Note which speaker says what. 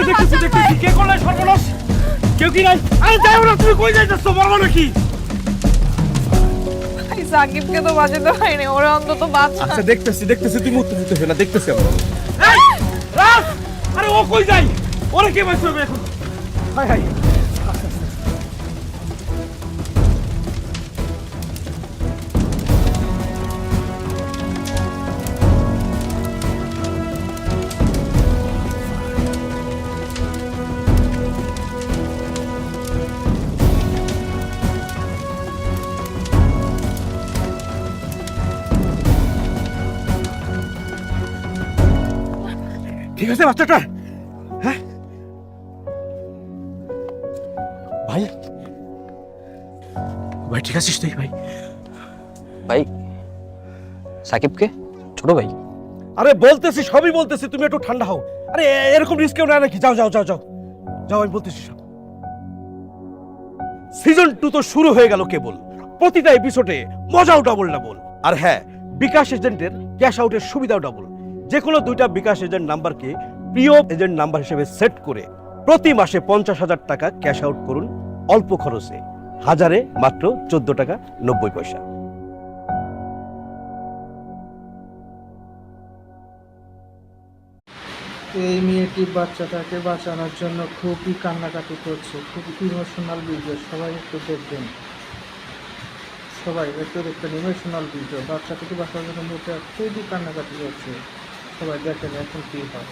Speaker 1: আচ্ছা দেখতেছি দেখতেছি কে করলে সর্বনাশ? কেউ কি নাই? আরে যাই না তুমি কই যাইতেছো? বলব নাকি?
Speaker 2: এই সাকিবকে তো বাজে বাঁচাতে পারিনি ওরা অন্তত বাঁচা
Speaker 1: আচ্ছা দেখতেছি দেখতেছি তুমি উত্তেজিত হয়ে না দেখতেছি আমরা। আরে ও কই যাই ওরে কে বাঁচবে এখন? হাই হাই। ঠিক আছে বাচ্চাটা হ্যাঁ? ভাই। ভাই ঠিক আছিস তুই? ভাই।
Speaker 3: ভাই সাকিবকে? ছোট ভাই।
Speaker 1: আরে বলতেছি সবই বলতেছি তুমি একটু ঠান্ডা হও। আরে এরকম রিস্ক কেউ নাকি? যাও যাও যাও যাও। যাও আমি বলতেছি সব। সিজন টু তো শুরু হয়ে গেল কেবল। প্রতিটা এপিসোডে মজাও ডাবল ডাবল আর হ্যাঁ বিকাশ এজেন্টের ক্যাশ আউটের সুবিধাও ডাবল যে কোনো দুইটা বিকাশ এজেন্ট নাম্বারকে প্রিয় এজেন্ট নাম্বার হিসেবে সেট করে প্রতি মাসে পঞ্চাশ হাজার টাকা ক্যাশ আউট করুন অল্প খরচে। হাজারে মাত্র চোদ্দ টাকা নব্বই পয়সা।
Speaker 4: এই মেয়েটি বাচ্চাটাকে বাঁচানোর জন্য খুবই কান্নাকাটি করছে খুব ইমোশনাল ভিডিও সবাই একটু দেখবেন। সবাই একটু দেখবেন ইমোশনাল ভিডিও বাচ্চাটাকে বাঁচানোর জন্য খুবই কান্নাকাটি করছে। সবাই দেখেন এখন কী হয়